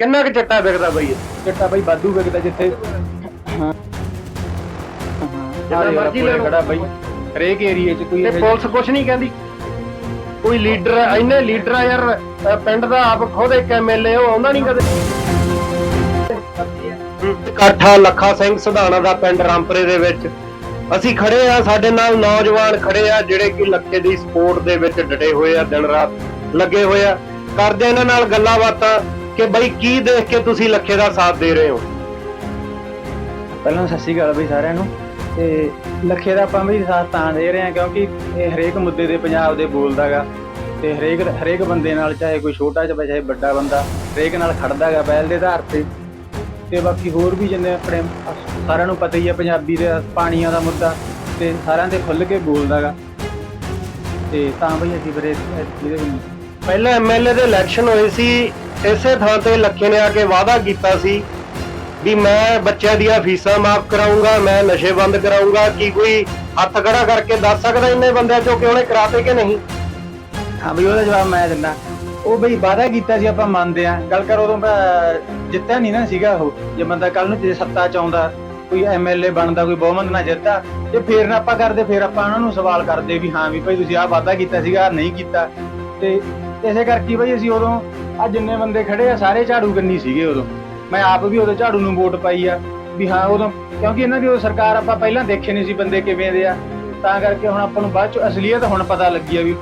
ਕਿੰਨਾ ਕੁ ਚਿੱਟਾ ਵਿਕਦਾ ਬਈ? ਚਿੱਟਾ ਬਈ ਬਾਦੂ ਵਿਕਦਾ ਜਿੱਥੇ। ਹਾਂ। ਜਿੱਦਾਂ ਮਰਜ਼ੀ ਲੈ। ਖੜਾ ਬਈ। ਹਰੇਕ ਏਰੀਏ 'ਚ ਕੋਈ ਤੇ ਪੁਲਿਸ ਕੁਛ ਨਹੀਂ ਕਹਿੰਦੀ। ਕੋਈ ਲੀਡਰ ਇੰਨੇ ਲੀਡਰ ਆ ਯਾਰ ਪਿੰਡ ਦਾ ਆਪ ਖੁਦ ਇੱਕ ਐਮਐਲਏ ਉਹ ਆਉਂਦਾ ਨਹੀਂ ਕਦੇ। ਕਾਠਾ ਲੱਖਾ ਸਿੰਘ ਸੁਧਾਣਾ ਦਾ ਪਿੰਡ ਰਾਮਪੁਰੇ ਦੇ ਵਿੱਚ। ਅਸੀਂ ਖੜੇ ਆ ਸਾਡੇ ਨਾਲ ਨੌਜਵਾਨ ਖੜੇ ਆ ਜਿਹੜੇ ਕਿ ਲੱਖੇ ਦੀ ਸਪੋਰਟ ਦੇ ਵਿੱਚ ਡਟੇ ਹੋਏ ਆ ਦਿਨ ਰਾਤ ਲੱਗੇ ਹੋਏ ਆ। ਕਰਦੇ ਇਹਨਾਂ ਨਾਲ ਗੱਲਾਂ ਬਾਤਾਂ। ਕਿ ਬਈ ਕੀ ਦੇਖ ਕੇ ਤੁਸੀਂ ਲੱਖੇ ਦਾ ਸਾਥ ਦੇ ਰਹੇ ਹੋ? ਪਹਿਲਾਂ ਸਤਿ ਸ਼੍ਰੀ ਅਕਾਲ ਬਈ ਸਾਰਿਆਂ ਨੂੰ। ਤੇ ਲੱਖੇ ਦਾ ਆਪਾਂ ਵੀ ਸਾਥ ਤਾਂ ਦੇ ਰਹੇ ਹਾਂ ਕਿਉਂਕਿ ਇਹ ਹਰੇਕ ਮੁੱਦੇ ਦੇ ਪੰਜਾਬ ਦੇ ਬੋਲਦਾਗਾ। ਤੇ ਹਰੇਕ ਹਰੇਕ ਬੰਦੇ ਨਾਲ ਚਾਹੇ ਕੋਈ ਛੋਟਾ ਚਾਹੇ ਚਾਹੇ ਵੱਡਾ ਬੰਦਾ ਹਰੇਕ ਨਾਲ ਖੜਦਾਗਾ ਪਹਿਲ ਦੇ ਆਧਾਰ ਤੇ। ਤੇ ਬਾਕੀ ਹੋਰ ਵੀ ਜਿੰਨੇ ਆਪਣੇ ਸਾਰਿਆਂ ਨੂੰ ਪਤਾ ਹੀ ਹੈ ਪੰਜਾਬੀ ਦੇ ਪਾਣੀਆਂ ਦਾ ਮੁੱਦਾ ਤੇ ਸਾਰਿਆਂ ਤੇ ਖੁੱਲ ਕੇ ਬੋਲਦਾਗਾ। ਤੇ ਤਾਂ ਬਈ ਅਸੀਂ ਵਿੱਚ ਪਹਿਲਾਂ ਐਮਐਲਏ ਦੇ ਇਲੈਕਸ਼ਨ ਹੋਏ ਸੀ ਇਸੇ ਥਾਂ ਤੇ ਲੱਖੇ ਨੇ ਆ ਕੇ ਵਾਅਦਾ ਕੀਤਾ ਸੀ ਵੀ ਮੈਂ ਬੱਚਿਆਂ ਦੀਆਂ ਫੀਸਾਂ ਮਾਫ ਕਰਾਉਂਗਾ ਮੈਂ ਨਸ਼ੇ ਬੰਦ ਕਰਾਉਂਗਾ ਕੀ ਕੋਈ ਹੱਥ ਖੜਾ ਕਰਕੇ ਦੱਸ ਸਕਦਾ ਇੰਨੇ ਬੰਦਿਆਂ ਚੋਂ ਕਿ ਉਹਨੇ ਕਰਾਤੇ ਕਿ ਨਹੀਂ? ਹਾਂ ਬਈ, ਉਹਦਾ ਜਵਾਬ ਮੈਂ ਦਿੰਦਾ। ਉਹ ਬਈ ਵਾਅਦਾ ਕੀਤਾ ਸੀ, ਆਪਾਂ ਮੰਨਦੇ ਆ ਗੱਲ ਕਰ, ਉਦੋਂ ਜਿੱਤਿਆ ਨਹੀਂ ਨਾ ਸੀਗਾ ਉਹ। ਜੇ ਬੰਦਾ ਕੱਲ ਨੂੰ ਜੇ ਸੱਤਾ ਚ ਆਉਂਦਾ, ਕੋਈ ਐਮਐਲਏ ਬਣਦਾ, ਕੋਈ ਬਹੁਮਤ ਨਾ ਜਿੱਤਦਾ, ਜੇ ਫੇਰ ਨਾ ਆਪਾਂ ਕਰਦੇ, ਫੇਰ ਆਪਾਂ ਉਹਨਾਂ ਨੂੰ ਸਵਾਲ ਕਰਦੇ ਵੀ ਹਾਂ ਵੀ ਭਾਈ ਤੁਸੀਂ ਆਹ ਵਾਅਦਾ ਕੀਤਾ ਸੀਗਾ, ਆਹ ਨਹੀਂ ਕੀਤਾ। ਤੇ ਇਸੇ ਕਰਕੇ ਬਈ ਅਸੀਂ ਉਦੋਂ ਆ ਜਿੰਨੇ ਬੰਦੇ ਖੜੇ ਆ ਸਾਰੇ ਝਾੜੂ ਕੰਨੀ ਸੀਗੇ ਉਦੋਂ ਮੈਂ ਆਪ ਵੀ ਉਦੋਂ ਝਾੜੂ ਨੂੰ ਵੋਟ ਪਾਈ ਆ ਵੀ ਹਾਂ ਉਦੋਂ ਕਿਉਂਕਿ ਇਹਨਾਂ ਦੀ ਉਹ ਸਰਕਾਰ ਆਪਾਂ ਪਹਿਲਾਂ ਦੇਖੇ ਨਹੀਂ ਸੀ ਬੰਦੇ ਕਿਵੇਂ ਦੇ ਆ ਤਾਂ ਕਰਕੇ ਹੁਣ ਆਪਾਂ ਨੂੰ ਬਾਅਦ ਚ ਅਸਲੀਅਤ ਹੁਣ ਪਤਾ ਲੱਗੀ ਆ ਵੀ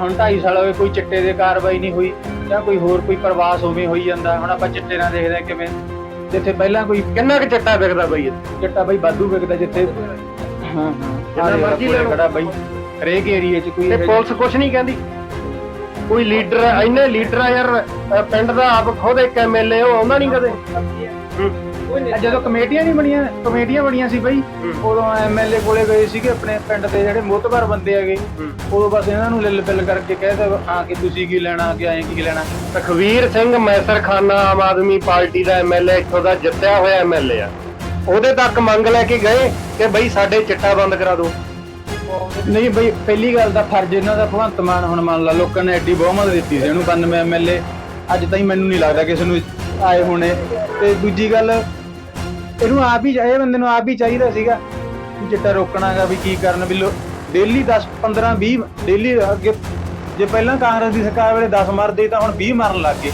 ਹੁਣ 2.5 ਸਾਲ ਹੋਏ ਕੋਈ ਚਿੱਟੇ ਦੇ ਕਾਰਵਾਈ ਨਹੀਂ ਹੋਈ ਜਾਂ ਕੋਈ ਹੋਰ ਕੋਈ ਪ੍ਰਵਾਸ ਉਵੇਂ ਹੋਈ ਜਾਂਦਾ ਹੁਣ ਆਪਾਂ ਚਿੱਟੇ ਨਾਲ ਦੇਖਦੇ ਹਾਂ ਕਿਵੇਂ ਜਿੱਥੇ ਪਹਿਲਾਂ ਕੋਈ ਕਿੰਨਾ ਕੁ ਚਿੱਟਾ ਵਿਕਦਾ ਬਈ? ਚਿੱਟਾ ਬਈ ਬਾਦੂ ਵਿਕਦਾ ਜਿੱਥੇ ਹਾਂ ਹਾਂ ਜਿੱਦਾਂ ਮਰਜ਼ੀ ਲੈ ਲਓ। ਖੜਾ ਬਈ ਹਰੇਕ ਏਰੀਏ 'ਚ ਕੋਈ ਪੁਲਿਸ ਕੁਛ ਨਹੀਂ ਕਹਿੰਦੀ ਕੋਈ ਲੀਡਰ ਇੰਨੇ ਲੀਡਰ ਆ ਯਾਰ ਪਿੰਡ ਦਾ ਆਪ ਖੁਦ ਇੱਕ ਐਮਐਲਏ ਉਹ ਆਉਂਦਾ ਨਹੀਂ ਕਦੇ। ਆ ਜਦੋਂ ਕਮੇਟੀਆਂ ਨਹੀਂ ਬਣੀਆਂ ਕਮੇਟੀਆਂ ਬਣੀਆਂ ਸੀ ਬਈ ਉਦੋਂ ਐਮਐਲਏ ਕੋਲੇ ਗਏ ਸੀਗੇ ਆਪਣੇ ਪਿੰਡ ਦੇ ਜਿਹੜੇ ਮੋਤਬਰ ਬੰਦੇ ਹੈਗੇ। ਉਦੋਂ ਬਸ ਇਹਨਾਂ ਨੂੰ ਲਿਲ ਬਿਲ ਕਰਕੇ ਕਹਿਦਾ ਹਾਂ ਕਿ ਤੁਸੀਂ ਕੀ ਲੈਣਾ ਕਿ ਐਂ ਕੀ ਲੈਣਾ। ਤਖਵੀਰ ਸਿੰਘ ਮੈਸਰਖਾਨਾ ਆਮ ਆਦਮੀ ਪਾਰਟੀ ਦਾ ਐਮਐਲਏ ਇੱਥੋਂ ਦਾ ਜਿੱਤਿਆ ਹੋਇਆ ਐਮਐਲਏ ਆ। ਉਹਦੇ ਤੱਕ ਮੰਗ ਲੈ ਕੇ ਗਏ ਕਿ ਬਈ ਸਾਡੇ ਚਿੱਟਾ ਬੰਦ ਕਰਾ ਦਿਓ। ਨਹੀਂ ਬਈ, ਪਹਿਲੀ ਗੱਲ ਦਾ ਫਰਜ਼ ਇਹਨਾਂ ਦਾ ਭਗਵੰਤ ਮਾਨ, ਹੁਣ ਮੰਨ ਲਾ ਲੋਕਾਂ ਨੇ ਐਡੀ ਬਹੁਮਤ ਦਿੱਤੀ ਸੀ ਇਹਨੂੰ 92 ਐਮਐਲਏ ਅੱਜ ਤਾਈਂ ਮੈਨੂੰ ਨਹੀਂ ਲੱਗਦਾ ਕਿਸੇ ਨੂੰ ਆਏ ਹੋਣੇ। ਤੇ ਦੂਜੀ ਗੱਲ, ਇਹਨੂੰ ਆਪ ਹੀ ਇਹ ਬੰਦੇ ਨੂੰ ਆਪ ਹੀ ਚਾਹੀਦਾ ਸੀਗਾ ਚਿੱਟਾ ਰੋਕਣਾਗਾ ਵੀ ਕੀ ਕਰਨ, ਵੀ ਡੇਲੀ 10 15 20 ਡੇਲੀ ਅੱਗੇ, ਜੇ ਪਹਿਲਾਂ ਕਾਂਗਰਸ ਦੀ ਸਰਕਾਰ ਵੇਲੇ 10 ਮਰਦੇ ਤਾਂ ਹੁਣ 20 ਮਰਨ ਲੱਗ ਗਏ।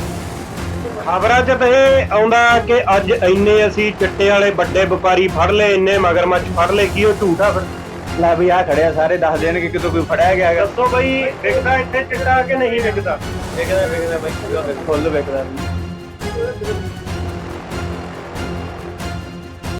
ਖਬਰਾਂ 'ਚ ਤਾਂ ਇਹ ਆਉਂਦਾ ਕਿ ਅੱਜ ਇੰਨੇ ਅਸੀਂ ਚਿੱਟੇ ਵਾਲੇ ਵੱਡੇ ਵਪਾਰੀ ਫੜ ਲਏ, ਇੰਨੇ ਮਗਰਮੱਛ ਫੜ ਲਏ, ਕੀ ਉਹ ਝੂਠਾ ਫਿਰ? ਲੈ ਵੀ ਆ ਖੜਿਆ ਸਾਰੇ ਦੱਸ ਦੇਣਗੇ ਕਿਤੋਂ ਕੋਈ ਫੜਿਆ ਗਿਆ ਹੈਗਾ। ਦੱਸੋ ਬਈ ਵਿਕਦਾ ਇੱਥੇ ਚਿੱਟਾ ਕਿ ਨਹੀਂ ਵਿਕਦਾ? ਵਿਕਦਾ ਵਿਕਦਾ ਬਈ ਫੁੱਲ ਵਿਕਦਾ।